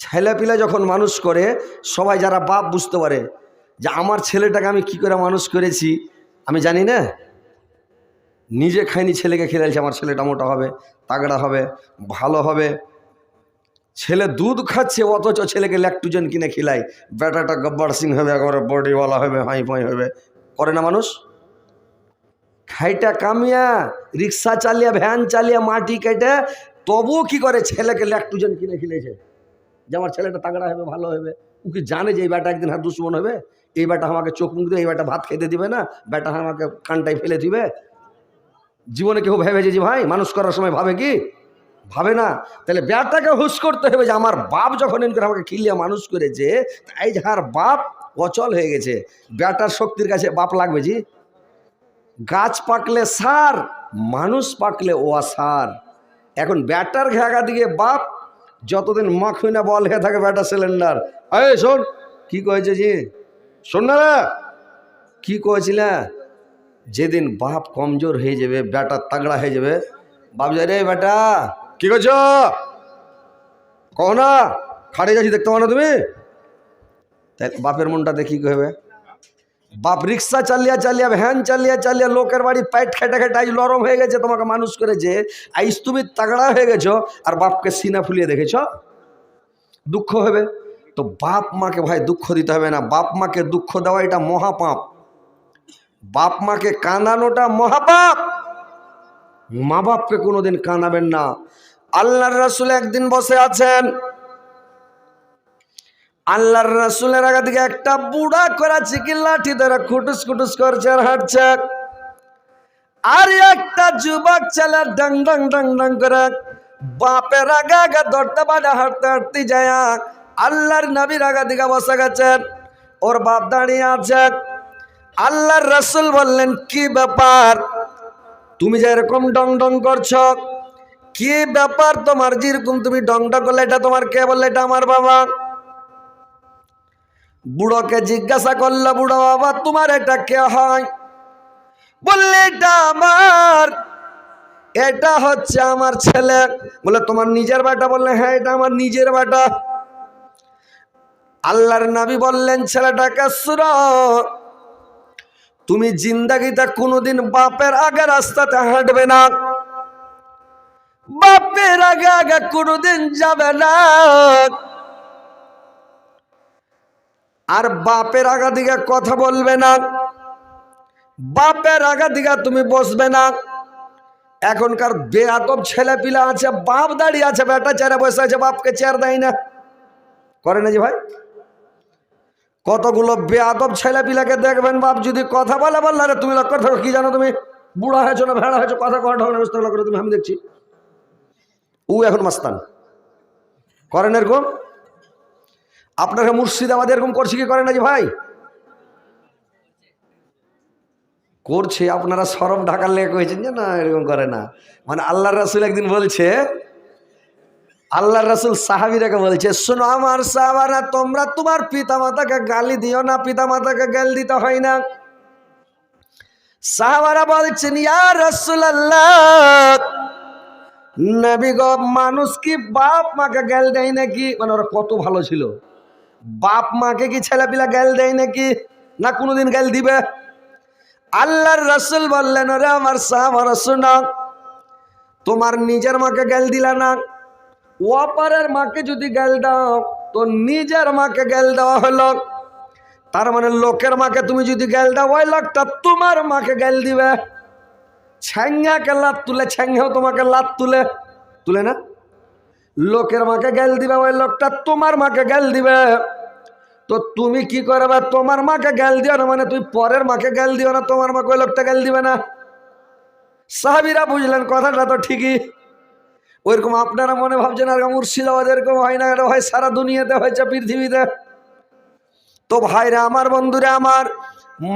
ছেলেপিলে যখন মানুষ করে, সবাই যারা বাপ বুঝতে পারে যে আমার ছেলেটাকে আমি কি করে মানুষ করেছি, আমি জানি না। নিজে খাইনি ছেলেকে খেলাইছে আমার ছেলেটা মোটা হবে, তাগড়া হবে, ভালো হবে। ছেলে দুধ খাচ্ছে, অথচ ছেলেকে ল্যাকটুজেন কিনে খিলাই বেটাটা গব্বর সিং হবে, একেবারে বডিওয়ালা হবে, হাই ফাই হবে। করে না মানুষ? খাইটা কামিয়া, রিক্সা চালিয়ে, ভ্যান চালিয়ে, মাটি কেটে, তবুও কি করে ছেলেকে ল্যাকটুজেন কিনে খিলেছে যে আমার ছেলেটা তাগড়া হবে, ভালো হবে। ও কি জানে যে এই বেটা একদিন হাত দুশ্মন হবে? এই বেটা আমাকে চোখ মুখ দিয়ে এই বেটা ভাত খেতে দিবে না? বেটা আমাকে কানটাই ফেলে দিবে? জীবনে কেউ ভেবেছে যে ভাই, মানুষ করার সময় ভাবে কি? ভাবে না। তাহলে ব্যাটাকে হুশ করতে হবে যে, আমার বাপ যখন এন করে আমাকে খিলিয়ে মানুষ করেছে, তাই যাহার বাপ অচল হয়ে গেছে। ব্যাটার শক্তির কাছে বাপ লাগবে জি। গাছ পাকলে সার, মানুষ পাকলে ও সার এখন ব্যাটার ঘেঁকা দিকে বাপ যতদিন মাখুই না বল হয়ে থাকে ব্যাটার সিলিন্ডার এই শোন, কি কয়েছে জি? শোন না। কি কয়েছিলে যেদিন বাপ কমজোর হয়ে যাবে, বেটা তাগড়া হয়ে যাবে, বাপ যায় রে বেটা, কি করছ কহ না খাড়ে যাচ্ছি দেখতে পাও না তুমি? তাই বাপের মনটাতে কি হবে? বাপ রিক্সা চালিয়া চালিয়া, ভ্যান চালিয়া চালিয়া লোকের বাড়ি পাইট খেটে খেটে আজ নরম হয়ে গেছে, তোমাকে মানুষ করেছে আইস তুমি তাগড়া হয়ে গেছো আর বাপকে সিনা ফুলিয়ে দেখেছ। দুঃখ হবে। তো বাপ মাকে ভাই দুঃখ দিতে হবে না, বাপ মাকে দুঃখ দেওয়া এটা মহাপাপ। বাপ মাকে কাঁদানোটা মহাপাপ। মা বাপকে কোনোদিন কাঁদাবেন না। আল্লাহর রাসুল একদিন বসে আছেন আল্লাহর রাসুলের আগে দিকে একটা বুড়া করা চিকি লাঠি ধরে খুটুস খুটুস করছে আর হাঁটছে। আর একটা যুবক ছেলে ডং ডং ডং ডং করে বাপের আগে আগে দৌড়তে পারে হাঁটতে হাঁটতে যায়। আল্লাহর নবীর আগা দিকে বসে গেছেন ওর বাপ দাঁড়িয়ে আছে। আল্লাহর রসুল বললেন, কি ব্যাপার? তুমি যে এরকম ডং ডং করছ? কি ব্যাপার তোমার? যেরকম তুমি ডং ডং করলে এটা তোমার কে বললে? এটা আমার বাবা। বুড়োকে জিজ্ঞাসা করল, বুড়ো বাবা, তোমার এটা কে হয়? বললে, এটা আমার, এটা হচ্ছে আমার ছেলে। বলে, তোমার নিজের বাটা? বললে হ্যাঁ এটা আমার নিজের বাটা। আল্লাহর নাবি বললেন, ছেলেটাকে সুর, তুমি জিন্দাগিতে কোনোদিন বাপের আগে রাস্তাতে হাঁটবে না। বাপের আগে আগে কোনোদিন যাবে না। আর বাপের আগা দিকে কথা বলবে না। বাপের আগা দিকে তুমি বসবে না। এখনকার বেয়াদব ছেলে পিলা আছে, বাপ দাঁড়িয়ে আছে, বেটা চেয়ারে বসে আছে, বাপকে চেয়ার দেয় না। করে না যে ভাই? কতগুলো বেয়াদব ছেলে পিলাকে দেখবেন বাপ যদি কথা বলে, বললে রে তুমি লক্ষ্য থাকো কি জানো তুমি? বুড়া হয়েছো না, ভেড়া হয়েছো, কথা কটা হবে না তুমি, আমি দেখছি। ও এখন মাস্তান। করেন এরকম? আপনারা মুর্শিদাবাদ এরকম করছে কি করে না যে ভাই? করছে, আপনারা সরব ঢাকার লেগে কয়েছেন যে না, এরকম করে না। মানে আল্লাহ রাসুল একদিন বলছে আল্লাহ রাসুল সাহাবিরাকে বলছে, শোনো আমার সাহাবারা, তোমরা তোমার পিতা মাতাকে গালি দিও না পিতা মাতাকে গাল দিতে হয় না। সাহাবারা বলছেন, ইয়া রসুল আল্লাহ নবী মানুষ কি বাপ মাকে গেল দেয় নাকি? মানে ওরা কত ভালো ছিল। বাপ মাকে কি ছেলেপিলা গেল দেয় নাকি? না কোনোদিন গেল দিবে? আল্লাহর রসুল বললেন, ওরে আমার সাহাবারা শোনা, তোমার নিজের মাকে গেল দিলা না। ওপারের মাকে যদি গেল দাও, তো নিজের মাকে গেল দেওয়া হলো। তার মানে লোকের মাকে তুমি যদি গেল দাও, ওই লোকটা তোমার মাকে গেল দিবে। ছ্যাঙ্গাকে লাত তুলে ছ্যাঙ্গাও তোমাকে লাত তুলে। তুলে না? লোকের মাকে গেল দিবে, ওই লোকটা তোমার মাকে গেল দিবে। তো তুমি কি করবে? তোমার মাকে গেল দিও না মানে তুই পরের মাকে গেল দিও না, তোমার মাকে ওই লোকটা গেল দিবে না। সাহাবিরা বুঝলেন কথাটা তো ঠিকই। ওইরকম আপনারা মনে ভাবছেন আর মুর্শিদাবাদ এরকম হয় না, এটা হয় সারা দুনিয়াতে, হয়েছে পৃথিবীতে। তো ভাইরা, আমার বন্ধুরা, আমার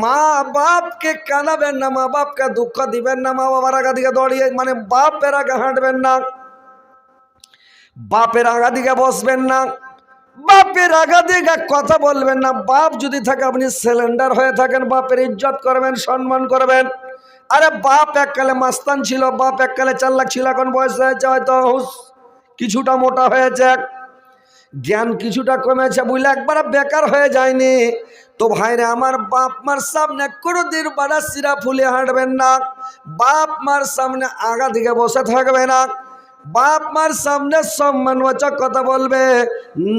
মা বাপকে কাঁদাবেন না, মা বাপকে দুঃখ দিবেন না, মা বাবার আগা দিকে দড়িয়ে মানে বাপের আগে হাঁটবেন না। বাপের আগা দিকে বসবেন না। বাপের আগা দিকে কথা বলবেন না। বাপ যদি থাকে, আপনি সিলিন্ডার হয়ে থাকেন, বাপের ইজ্জত করবেন, সম্মান করবেন। আরে বাপ এককালে মাস্তান ছিল, বাপ এককালে চার লাখ ছিল, এখন বয়স হয়েছে হয়তো, হুস, কিছুটা মোটা হয়েছে। জ্ঞান কিছুটা কমেছে, বুঝলে একবার বেকার হয়ে যায়নি। তো ভাইরে, আমার বাপ মার সামনে কোনোদিন বাড়া সিরা ফুলে হাঁটবেন না। বাপ মার সামনে আগা দিকে বসে থাকবে না। বাপ মার সামনে সম্মানবাচক কথা বলবে,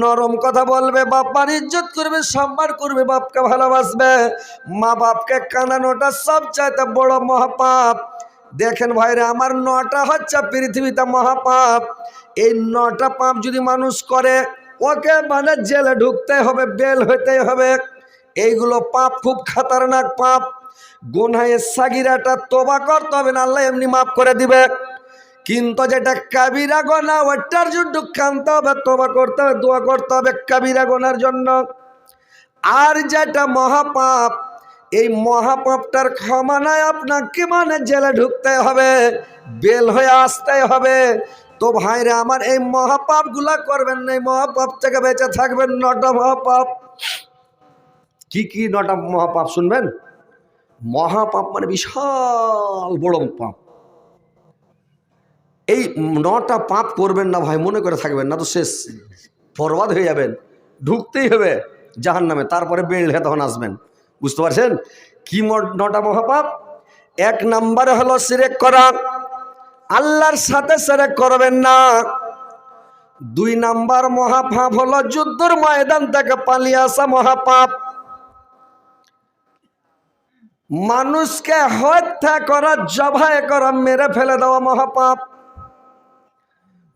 নরম কথা বলবে বাপ মার ইজ্জত করবে, সম্মান করবে, বাপকে ভালোবাসবে। মা বাপকে কানানোটা সব চাইতে বড় মহাপাপ। দেখেন ভাইরে, আমার নটা হচ্ছে পৃথিবীতে মহাপাপ। এই নটা পাপ যদি মানুষ করে, ওকে মানে জেলে ঢুকতে হবে, বেল হইতে হবে। এইগুলো পাপ খুব খাতারনাক পাপ। গুনাহের সাগিরাটা তোবা করতে হবে না, আল্লাহ এমনি মাফ করে দিবে। কিন্তু যেটা কাবিরা গোনা, ওটার জন্য কানতে হবে তোবা করতে হবে, দোয়া করতে হবে কাবিরা গোনার জন্য। আর যেটা মহাপাপ, এই মহাপাপটার ক্ষমা নাই, আপনাকে মানে জেলে ঢুকতে হবে, বেল হয়ে আসতে হবে। তো ভাইরে, আমার এই মহাপাপগুলা করবেন না, এই মহাপাপ থেকে বেঁচে থাকবেন নটা মহাপাপ। কি কি নটা মহাপাপ শুনবেন? মহাপাপ মানে বিশাল বড় পাপ। এই নটা পাপ করবেন না ভাই, মনে করে থাকবেন না তো শেষ। বরবাদ হয়ে যাবেন, ঢুকতেই হবে জাহান নামে তারপরে বেড়ে তখন আসবেন। বুঝতে পারছেন? কি নটা মহাপাপ? এক নম্বরে হলো সিরেক করা। আল্লাহর সাথে সেরেক করবেন না। দুই নাম্বার মহাপাপ হলো যুদ্ধর ময়দান থেকে পালিয়ে আসা মহাপাপ। মানুষকে হত্যা করা, জবাই করা, মেরে ফেলে দেওয়া মহাপাপ।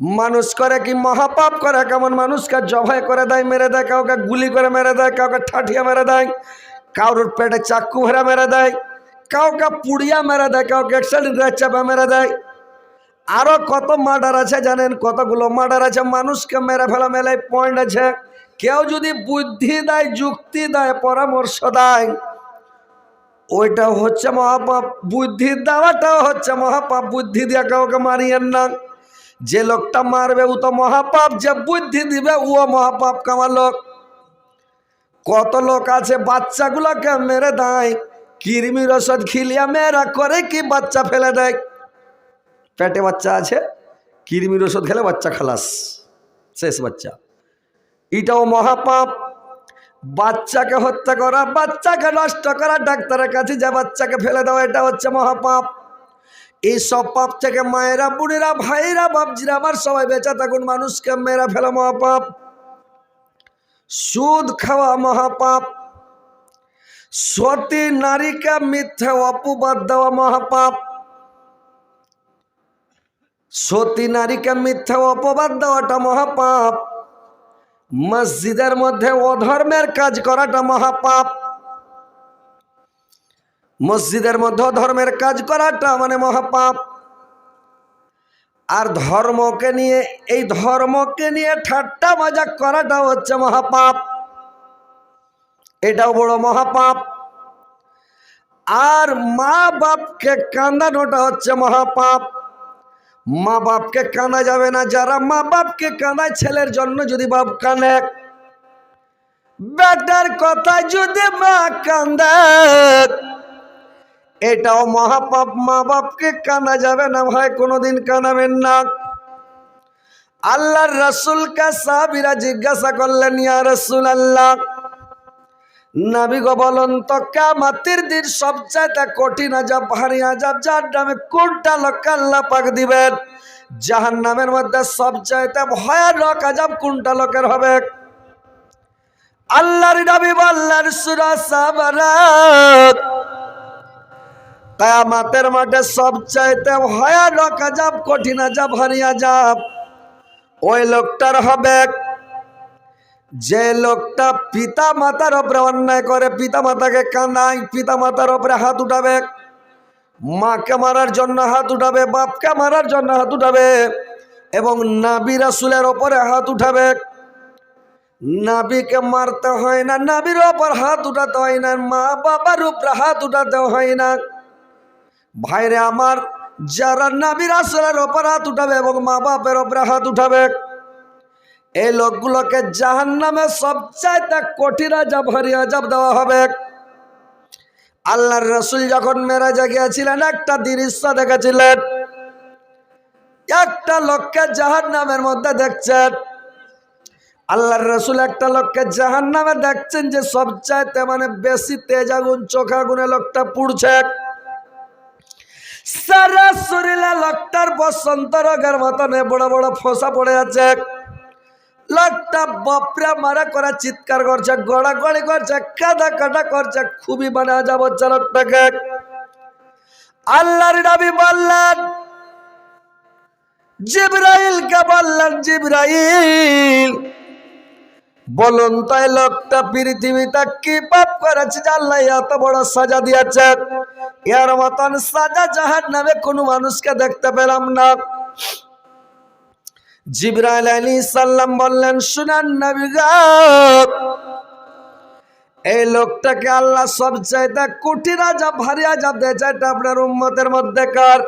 মানুষ করে কি মহাপাপ করে? কেমন মানুষকে জবাই করে দেয়, মেরে দেয়, কাউকে গুলি করে মেরে দেয়, কাউকে ঠাঠিয়া মেরে দেয় কারোর পেটে চাক্কু ভরে মেরে দেয়, কাউকে পুড়িয়া মেরে দেয়, কাউকে অ্যাক্সিডেন্ট চাপা মেরে দেয়। আরও কত মার্ডার আছে জানেন? কতগুলো মার্ডার আছে? মানুষকে মেরে ফেলা মেলায় পয়েন্ট আছে। কেউ যদি বুদ্ধি দেয়, যুক্তি দেয়, পরামর্শ দেয় ওইটা হচ্ছে মহাপাপ। বুদ্ধি দেওয়াটাও হচ্ছে মহাপাপ। বুদ্ধি দিয়ে কাউকে মারিয়েন না। যে লোকটা মারবে, ও তো মহাপাপ, যে বুদ্ধি দিবে, ও মহাপাপ কামার লোক। কত লোক আছে, বাচ্চাগুলোকে মেরে দেয়, কৃমির ওষুধ খিলিয়া মেয়েরা করে কি বাচ্চা ফেলে দেয়? পেটে বাচ্চা আছে, কৃমির ওষুধ খেলে বাচ্চা খালাস, শেষ বাচ্চা। এটাও মহাপাপ। বাচ্চাকে হত্যা করা, বাচ্চাকে নষ্ট করা, ডাক্তারের কাছে যে বাচ্চাকে ফেলে দেওয়া, এটা হচ্ছে মহাপাপ। এই সব পাপ থেকে মায়েরা বুড়িরা ভাইরা বাপজিরা আবার সবাই বেঁচে থাকুন, মানুষকে মেয়েরা ফেলা মহাপাপ। সুদ খাওয়া মহাপাপ। সতী নারীকে মিথ্যে অপবাদ দেওয়া মহাপাপ। সতী নারীকে মিথ্যে অপবাদ দেওয়াটা মহাপাপ। মসজিদের মধ্যে অধর্মের কাজ করাটা মহাপাপ। মসজিদের মধ্যে ধর্মের কাজ করাটা মানে মহাপাপ। আর ধর্মকে নিয়ে, এই ধর্মকে নিয়ে ঠাট্টা মজাক করাটা হচ্ছে মহাপাপ। এটাও বড় মহাপাপ। আর মা বাপকে কাঁদানোটা হচ্ছে মহাপাপ। মা বাপকে কাঁদা যাবে না, যারা মা বাপকে কাঁদায়, ছেলের জন্য যদি বাপ কাঁদে। বেটার কথা যদি মা কান্দে এটাও মহাপাপ, মা বাপকে কানা যাবে না ভাই, কোনোদিন কানাবেন না। আল্লাহর রসুলকে সাহাবিরা জিজ্ঞাসা করলেন, ইয়া রসুল আল্লাহ নাবি গো বলুন তো কামাতির দিন সবচাইতে কঠিন আজাব, ভারী আজাব, যার নামে কোনটা লোক আল্লাহ পাক দিবেন? জাহান নামের মধ্যে সবচাইতে ভয়ানক আজাব কোনটা লোকের হবে? আল্লাহর নবী আল্লাহর সুরা সাবারাত কায়ামাতের মাঠে সবচাইতে ভয়ানক আজাব কঠিন আজাব হারি আজাব ওই লোকটার হবে যে লোকটা পিতা মাতার ওপরে অন্যায় করে পিতা মাতাকে কাঁদায় পিতা মাতার ওপরে হাত উঠাবে। মাকে মারার জন্য হাত উঠাবে, বাপকে মারার জন্য হাত উঠাবে এবং নাবি রাসুলের ওপরে হাত উঠাবে। নাবিকে মারতে হয় না, নাবির ওপর হাত উঠাতে হয় না মা বাবার উপরে হাত উঠাতে হয় না। ভাইরে আমার, যারা নাবির আসলের হাত উঠাবে এবং মা বাপের ওপরে হাত উঠাবে, এই লোকগুলোকে জাহান নামে সবচাইতে কঠিন আজাব হরি আজাব দেওয়া হবে। আল্লাহর রসুল যখন মেরাজা গিয়েছিলেন একটা দৃশ্য দেখেছিলেন। একটা লোককে জাহান নামের মধ্যে দেখছেন। আল্লাহর রসুল একটা লোককে জাহান নামে দেখছেন যে সবচাইতে মানে বেশি তেজ আগুন চোখ আগুনে লোকটা পুড়ছে। সারা শরীরে লোকটার বসন্ত রোগের মতনে বড় বড় ফসা পড়ে আছে লোকটা বাপরা মারা করা চিৎকার করছে গড়াগড়ি করছে, কাদা কাটা করছে, খুবই মানে যাব লোকটাকে। আল্লাহর নবী বললেন, জিব্রাইলকে বললেন, জিব্রাইল বলুন তাই লোকটা পৃথিবীতে কি পাপ করেছে যে আল্লাহ এত বড় সাজা দিয়েছে? এর মতন সাজা জাহান নামে কোনো মানুষকে দেখতে পেলাম না। জিব্রাইল আলী সাল্লাম বললেন, শুনান নবী এই লোকটাকে আল্লাহ সব চাইতে কুটির আজাব ভারী আজাব দিয়েছে, এটা আপনার উম্মতের মধ্যে কার?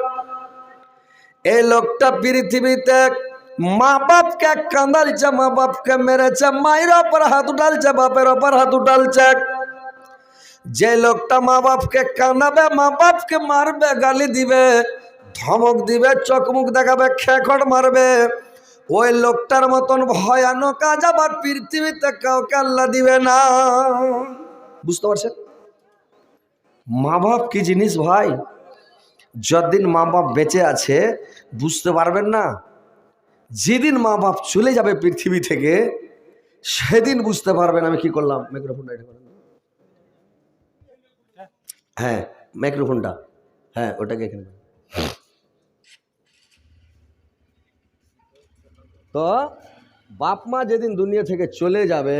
এই লোকটা পৃথিবীতে মা বাপকে কাঁদালছে মা বাপকে মেরেছে মায়ের ওপর হাত উঠালছে, বাপের ওপর হাত উঠালছে। যে লোকটা মা বাপকে কাঁদাবে মা বাপকে মারবে, গালি দিবে, ধমক দিবে, চোখ দেখাবে খেখড় মারবে। ওই লোকটার মতন ভয়ানক আজ আবার পৃথিবীতে কাউকে আল্লাহ দিবে না। বুঝতে পারছেন? মা বাপ কি জিনিস ভাই? যতদিন মা বাপ বেঁচে আছে, বুঝতে পারবেন না যেদিন মা বাপ চলে যাবে পৃথিবী থেকে, সেদিন বুঝতে পারবেন আমি কি করলাম। মাইক্রোফোনটা এটা হ্যাঁ মাইক্রোফোনটা হ্যাঁ ওটাকে এখানে তো, বাপ মা যেদিন দুনিয়া থেকে চলে যাবে,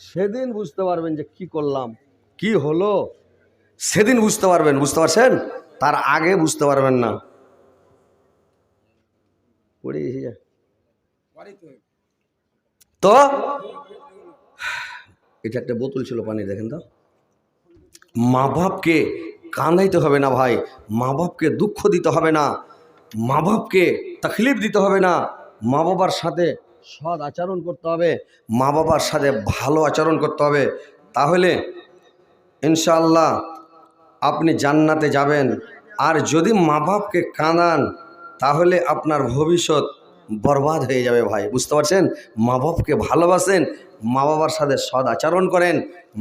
সেদিন বুঝতে পারবেন যে কি করলাম, কি হলো। সেদিন বুঝতে পারবেন, বুঝতে পারছেন? তার আগে বুঝতে পারবেন না। পড়ে গেছি যা। তো? এটা একটা বোতল ছিল পানি দেখেন তো। মা বাপকে কাঁদাইতে হবে না ভাই মা বাপকে দুঃখ দিতে হবে না মা বাপকে তকলিফ দিতে হবে না মা বাবার সাথে সৎ আচরণ করতে হবে মা বাবার সাথে ভালো আচরণ করতে হবে। তাহলে ইনশাআল্লাহ আপনি জান্নাতে যাবেন আর যদি মা বাপকে কাঁদান তাহলে আপনার ভবিষ্যৎ বরবাদ হয়ে যাবে ভাই, বুঝতে পারছেন? মা বাপকে ভালোবাসেন, মা বাবার সাথে সদ আচরণ করেন,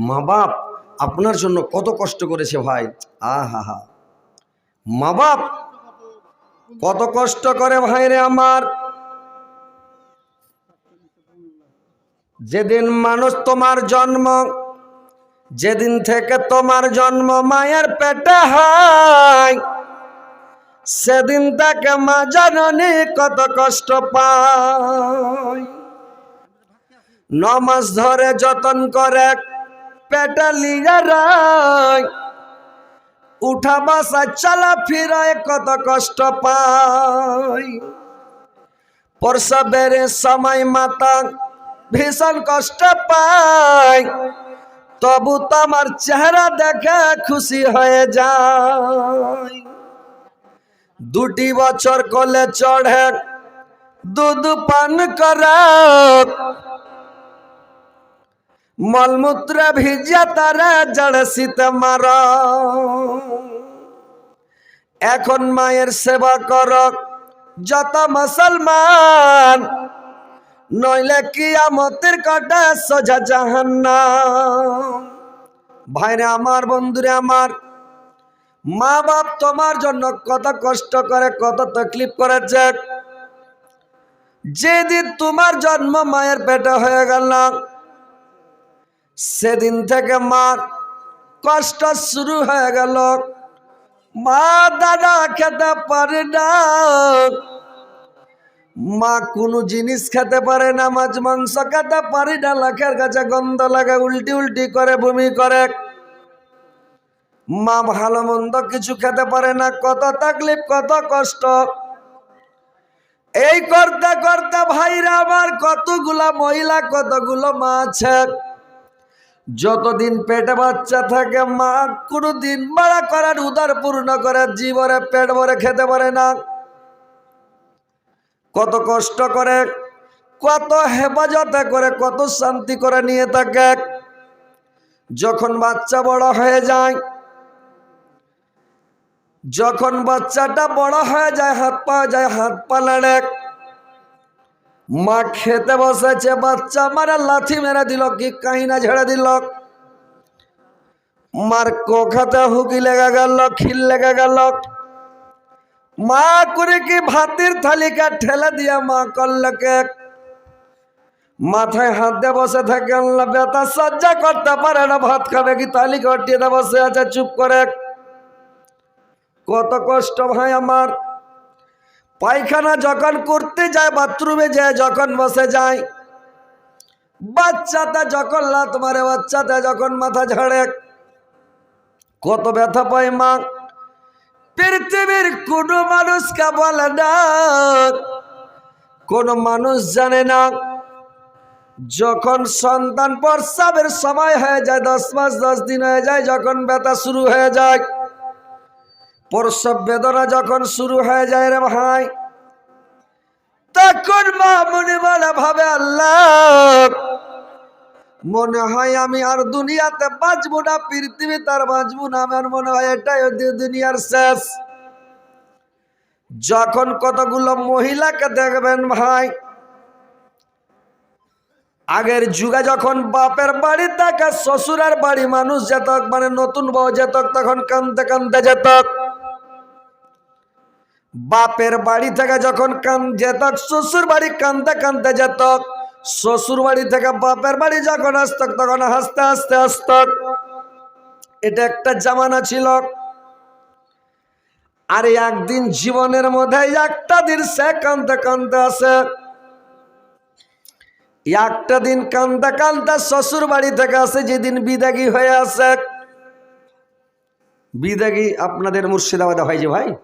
মা বাপ আপনার জন্য কত কষ্ট করেছে ভাই আহা হা মা বাপ কত কষ্ট করে ভাই রে আমার। যেদিন মানুষ তোমার জন্ম, যেদিন থেকে তোমার জন্ম মায়ের পেটে হয় সেদিন তাকে মা জননী কত কষ্ট পায়। নমাস ধরে যতন করে পেটে লিগে রায়। উঠা বাসা চলা ফিরায় কত কষ্ট পায়। প্রসবের সময় মাতা ভীষণ কষ্ট পায়। তবু তোমার চেহারা দেখে খুশি হয়ে যায়। দুটি বছর কলে চড়ে, দুধ পান করে। মলমূত্র ভিজা তারা জড় শীত মার। এখন মায়ের সেবা কর, যত মুসলমান, নইলে কিয়ামতের কাটা সোজা জাহান্নাম। ভাইরে আমার, বন্ধুরে আমার মা বাপ তোমার জন্য কত কষ্ট করে, কত তকলিফ করেছে। যেদিন তোমার জন্ম মায়ের পেটে হয়ে গেল সেদিন থেকে মা কষ্ট শুরু হয়ে গেল। মা দাদা খেতে পারে না। মা কোনো জিনিস খেতে পারে না, মাছ, মাংস খেতে পারে না, লাখের কাছে গন্ধ লাগে, উল্টি উল্টি করে বমি করে। মা ভালো মন্দ কিছু খেতে পারে না, কত তাকলিফ, কত কষ্ট। এই করতে করতে ভাইরা আমার কতগুলা মহিলা, কতগুলো মা আছে যতদিন পেটে বাচ্চা থাকে মা কোনো দিন বাড়া করার উদার পূর্ণ করার জীবনে পেট ভরে খেতে পারে না। কত কষ্ট করে, কত হেফাজতে করে, কত শান্তি করে নিয়ে থাকে। যখন বাচ্চা বড় হয়ে যায় যখন বাচ্চাটা বড় হয়ে যায়, হাত পা যায়, হাত পা লড়ে মা খেতে বসেছে, বাচ্চা মারা, লাথি মেরে দিল, কি কাহিনা ঝেড়ে দিল। মার কোখাতে হুকি লেগে গেল, খিল লেগে গেল। মা করে কি ভাতের থালিকা ঠেলে দিয়া মা করলকে মাথায় হাত দিয়ে বসে থাকে বেতা সজ্জা করতে পারে না, ভাত খাবে কি হটিয়ে দিয়ে বসে আছে, চুপ করে। কত কষ্ট ভাই আমার। পায়খানা যখন করতে যায়, বাথরুমে যায়, যখন বসে যায়, বাচ্চাটা যখন লাত মারে বাচ্চাটা যখন মাথা ঝাড়ে, কত ব্যথা পায় মা। পৃথিবীর কোন মানুষকে বলে না, কোন মানুষ জানে না। যখন সন্তান প্রস্রাবের সময় হয়ে যায়, দশ মাস, দশ দিন হয়ে যায়, যখন ব্যথা শুরু হয়ে যায় প্রসব বেদনা যখন শুরু হয়ে যায় রে ভাই, তখন মা মনে মনে ভাবে, আল্লাহ, মনে হয় আমি আর দুনিয়াতে বাঁচবো না, পৃথিবী তার বাঁচবো না, আমার মনে হয় এটাই দুনিয়ার শেষ। যখন কতগুলো মহিলাকে দেখবেন ভাই, আগের যুগে যখন বাপের বাড়ি থাকে, শ্বশুরের বাড়ি, মানুষ যেত মানে নতুন বউ যেত, তখন কানতে কানতে যেত। বাপের বাড়ি থেকে যখন কান যেত, শ্বশুর বাড়ি কানতে কানতে যেত, শ্বশুর বাড়ি থেকে বাপের বাড়ি যখন আসত, তখন হাসতে হাসতে আসত। এটা একটা জামানা ছিল। আর একদিন জীবনের মধ্যে একটা দিন সে কানতে কানতে আসে। একটা দিন কান্দা কান্দা শ্বশুর বাড়ি থেকে আসে, যেদিন বিদাগী হয়ে আসে। বিদাগী আপনাদের মুর্শিদাবাদে হয় যে ভাই?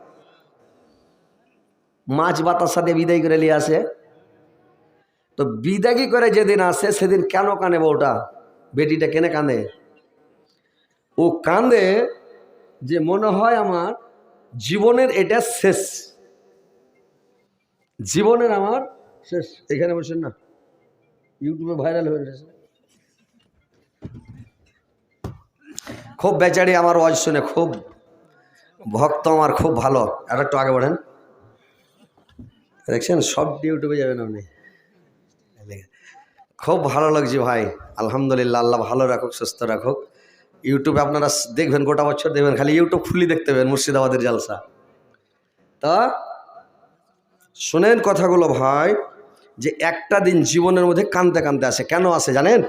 মাছ বাতাসা সাথে বিদায় করে নিয়ে আসে। তো বিদাগী করে যেদিন আসে, সেদিন কেন কানে বউটা বেটিটা কেনে কাঁদে? ও কাঁদে যে মনে হয় আমার জীবনের এটা শেষ। জীবনের আমার শেষ। এখানে বসেন না। ইউটিউবে ভাইরাল হয়ে গেছে। খুব বেচারি আমার ওয়াজ শুনে, খুব ভক্ত আমার, খুব ভালো। আর একটু আগে বাড়েন দেখছেন? সব ইউটিউবে যাবেন আপনি। খুব ভালো লাগছে ভাই। আলহামদুলিল্লাহ, আল্লাহ ভালো রাখুক, সুস্থ রাখুক। ইউটিউবে আপনারা দেখবেন, গোটা বছর দেখবেন, খালি ইউটিউব খুলি দেখতে পাবেন, মুর্শিদাবাদের জালসা। তা, শোনেন কথাগুলো ভাই, যে একটা দিন জীবনের মধ্যে কানতে কানতে আসে। কেন আসে জানেন?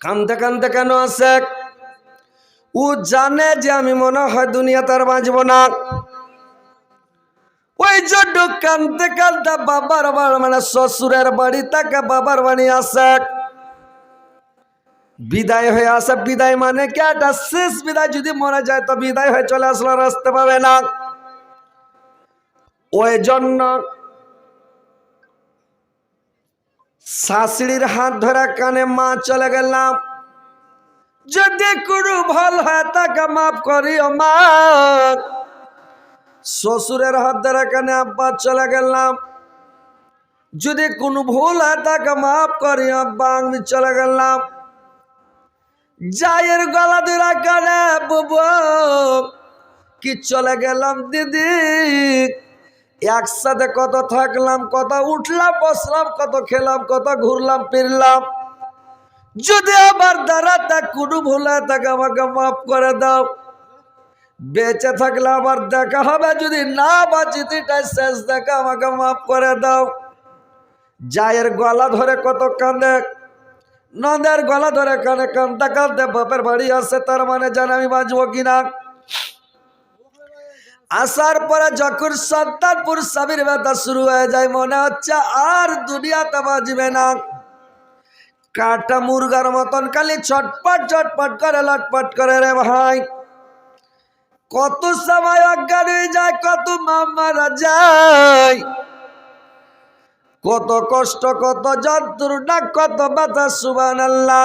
কানতে কানতে কেন আসে? ও জানে যে আমি মনে হয় দুনিয়া তার বাঁচব না। ওই জন্য কানতে কানতে বাবার মানে শ্বশুরের বাড়ি তাকে বাবার বাড়ি আসে। বিদায় হয়ে আসে। বিদায় মানে কি? একটা শেষ বিদায়। যদি মরে যায়, তো বিদায় হয়ে চলে আসলো, আর আসতে পাবে না। ওই জন্য শাশুড়ির হাত ধরে কানে মা চলে গেলাম। যদি কোনো ভালো হয়, তাকে মাফ করিও মা। শ্বশুরের হাত ধরে কানে আব্বা চলে গেলাম। যদি কোনো ভুল হয় তাকে মাফ করি আব্বা, আমি চলে গেলাম। জায়ের গলা ধরা কানে, বুবু, কি চলে গেলাম দিদি? একসাথে কত থাকলাম, কত উঠলাম, বসলাম, কত খেলাম, কত ঘুরলাম, ফিরলাম। যদি আমার দ্বারা তা কোনো ভুলে থাকে আমাকে মাফ করে দাও। বেঁচে থাকলে আবার দেখা হবে, যদি না বাঁচি এটাই শেষ দেখা আমাকে মাফ করে দাও। জায়ের গলা ধরে কত কাঁদে নদের গলা ধরে কানে কান্দতে কান্দতে বাপের বাড়ি আসে, তার মানে জানে আমি বাঁচবো কিনা। আসার পরে যখন সন্তানপুর স্বামীর ব্যথা শুরু হয়ে যায়, মনে হচ্ছে আর দুনিয়াতে বাঁচবে না। কাটা মুরগার মতন খালি ছটপট ছটপট করে, লটপট করে রে ভাই। কত সময় অজ্ঞান হয়ে যায়, কত মা মারা যায়। কত কষ্ট, কত যন্ত্রণা, কত ব্যথা সুবান আল্লাহ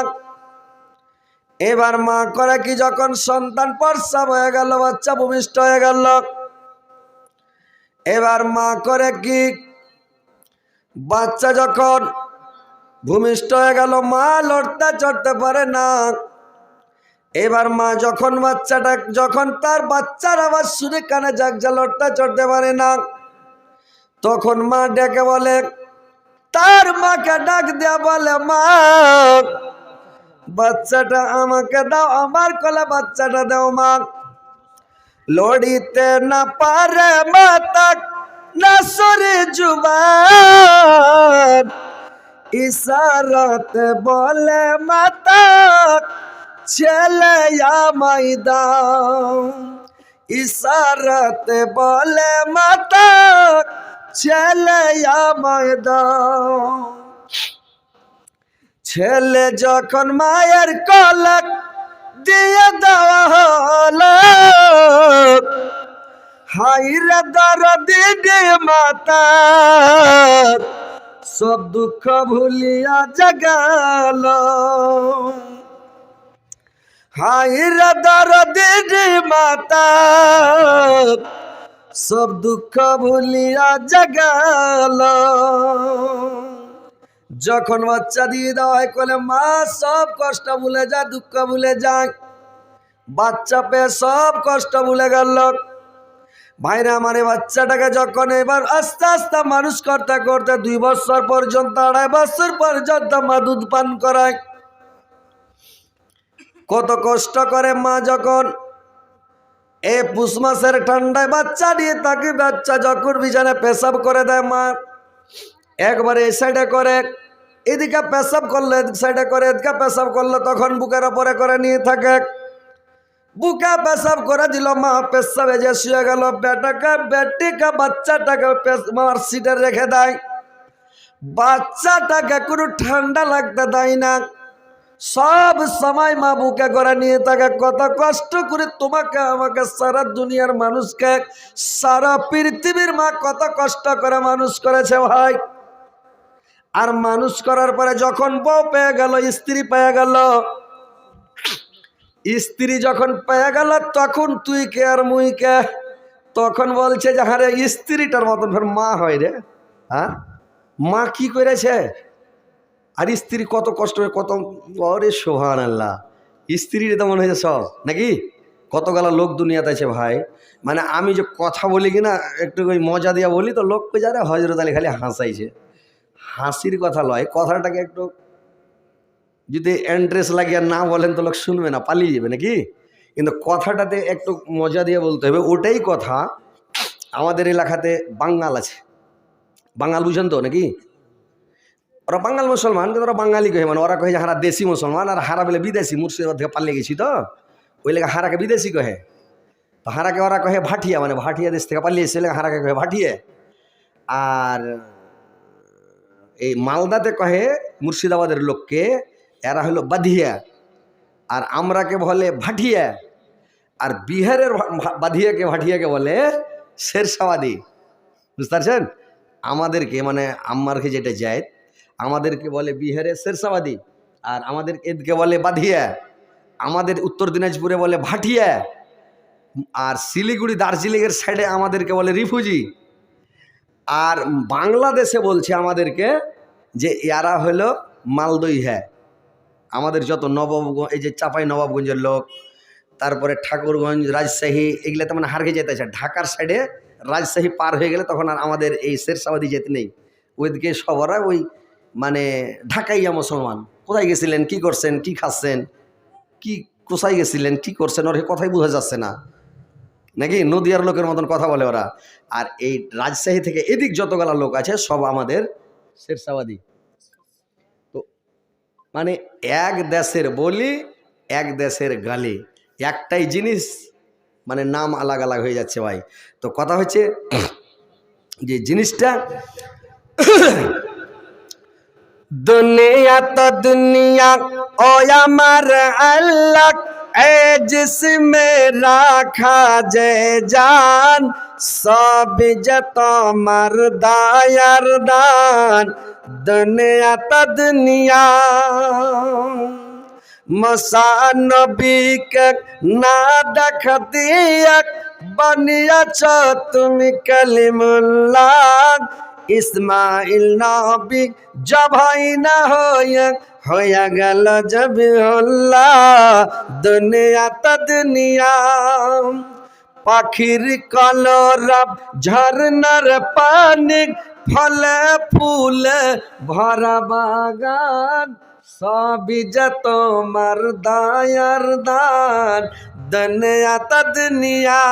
এবার মা করে কি যখন সন্তান প্রস্রাব হয়ে গেল, বাচ্চা ভূমিষ্ঠ হয়ে গেল। এবার মা করে কি, বাচ্চা যখন ভূমিষ্ঠ হয়ে গেল, মা লড়তে চড়তে পারে না। এবার মা যখন বাচ্চাটা, যখন তার বাচ্চার আবার শুনে কানে যা লড়তে চড়তে পারে না, তখন মা ডেকে বলে, তার মাকে ডাক দেয়া বলে, মা, বাচ্চাটা আমাকে দাও, আমার কলে বাচ্চাটা দাও, মা। লড়িতে না পারে মাতা না সরে জুবান। ইশারাতে বলে মাতা ছেলে আমায় দাও ইশারাতে বলে মাতা ছেলে আমায় ছেলে যখন মায়ের কলক দিয়ে দেওয়া হলো হাইরে দরদি দে মাতা সব দুঃখ ভুলিয়া জগাল হাইরে দরদি দে মাতা, সব দুঃখ ভুলিয়া জগাল যখন বাচ্চা দিয়ে দেওয়া কলে মা, সব কষ্ট ভুলে যায় দুঃখ ভুলে যায় বাচ্চা পেয়ে সব কষ্ট ভুলে গেল। ভাইরা, আমার বাচ্চাটাকে যখন এবার আস্তে আস্তে মানুষ করতে করতে দুই বছর পর্যন্ত, আড়াই বছর পর্যন্ত মা দুধ পান করায়। কত কষ্ট করে মা যখন এ পুষ মাসের ঠান্ডায় বাচ্চা নিয়ে তাকে বাচ্চা যখন বিছানে পেশাব করে দেয় মা, একবারে এই সাইডে করে, এদিকে পেশাব করলে, এদিক সাইডে করে, এদিকে পেশাব করলে তখন বুকের ওপরে করে নিয়ে থাকে। বুকে পেশাব করে দিল মা, পেশাবে যে শুয়ে গেল, বেটাকে, বেটিকে, বাচ্চাটাকে মার সিটে রেখে দেয়। বাচ্চাটাকে কোনো ঠান্ডা লাগতে দেয় না। সব সময় মা বুকে করে নিয়ে থাকে কত কষ্ট করে তোমাকে, আমাকে সারা দুনিয়ার মানুষকে, সারা পৃথিবীর মা কত কষ্ট করে মানুষ করেছে ভাই। আর মানুষ করার পরে যখন বউ পেয়ে গেল, স্ত্রী পেয়ে গেল, স্ত্রী যখন পেয়ে গেল, তখন তুই কে আর মুই কে? তখন বলছে যে হারে স্ত্রীটার মতন ফের মা হয় রে হ্যাঁ? মা কি করেছে? আর স্ত্রী কত কষ্ট কত অরে সোহান আল্লাহ স্ত্রীর তো মনে হয়েছে সব, নাকি? কত গালা লোক দুনিয়াতে আছে ভাই। মানে আমি যে কথা বলি কি না একটু ওই মজা দিয়া বলি, তো লোক কই যারা? হজরত আলী খালি হাসাইছে। হাসির কথা লয় কথাটাকে একটু যদি এন্ট্রেস লাগিয়ে না বলেন, তো লোক শুনবে না, পালিয়ে যাবে, নাকি? কিন্তু কথাটাতে একটু মজা দিয়ে বলতে হবে, ওটাই কথা আমাদের এলাকাতে বাঙ্গাল আছে। বাঙাল বুঝেন তো, নাকি? ওরা বাঙাল মুসলমান, কিন্তু ওরা বাঙালি কহে মানে ওরা কহে যে হারা দেশি মুসলমান, আর হারা বলে বিদেশি মুর্শিদাবাদ থেকে পালিয়ে গেছি তো। ওই লেগে হারাকে বিদেশি কহে। তো হারাকে ওরা কহে ভাটিয়া মানে ভাটিয়া দেশ থেকে পালিয়ে এসে লেগে হারাকে কহে ভাটিয়ে। আর এই মালদাতে কহে মুর্শিদাবাদের লোককে, এরা হলো বাধিয়া, আর আমরাকে বলে ভাটিয়া, আর বিহারের বাধিয়াকে ভাটিয়াকে বলে শেরশাবাদী। বুঝতে পারছেন? আমাদেরকে মানে আম্মারকে যেটা যায় আমাদেরকে বলে বিহারে শেরশাবাদী, আর আমাদের এদিকে বলে বাধিয়া, আমাদের উত্তর দিনাজপুরে বলে ভাটিয়া, আর শিলিগুড়ি দার্জিলিংয়ের সাইডে আমাদেরকে বলে রিফুজি। আর বাংলাদেশে বলছে আমাদেরকে যে এরা হলো মালদই হ্যাঁ আমাদের যত নবাব এই যে চাপাই নবাবগঞ্জের লোক, তারপরে ঠাকুরগঞ্জ, রাজশাহী এগুলো তো মানে হারকে যেতেছে ঢাকার সাইডে রাজশাহী পার হয়ে গেলে তখন আর আমাদের এই শেরশাবাদী যেতে নেই। ওইদিকে সবরা ওই মানে ঢাকাইয়া মুসলমান। কোথায় গেছিলেন? কি করছেন? কি খাচ্ছেন? কি, কোথায় গেছিলেন? কি করছেন? ওর কথাই বোঝা যাচ্ছে না। নাকি? নদিয়ার লোকের মতন কথা বলে ওরা। আর এই রাজশাহী থেকে এদিক যতগুলা লোক আছে, সব আমাদের শেরশাবাদী। তো মানে এক দেশের বলি, এক দেশের গালি। একটাই জিনিস মানে নাম আলাগ আলাগ হয়ে যাচ্ছে ভাই। তো কথা হচ্ছে যে জিনিসটা দুনিয়া তো দুনিয়া, ও আমার আল্লাহ, এ জিসমে রাখা যে জান, সব যে তোমার দায়ার দান। দুনিয়া তো দুনিয়া মসানবিক না দেখ দিয়া বানিয়াছ তুমি কালিমুল্লাহ। ইসমাইল নবী জবাই না হয়ে হয়ে গেল জবিউল্লাহ দুনিয়া তো দুনিয়া পাখির কলরব ঝর্ণার পানি, ফলে ফুলে ভরা বাগান। সবই যে তোমার দায়ার দান, দুনিয়া তদনিয়া।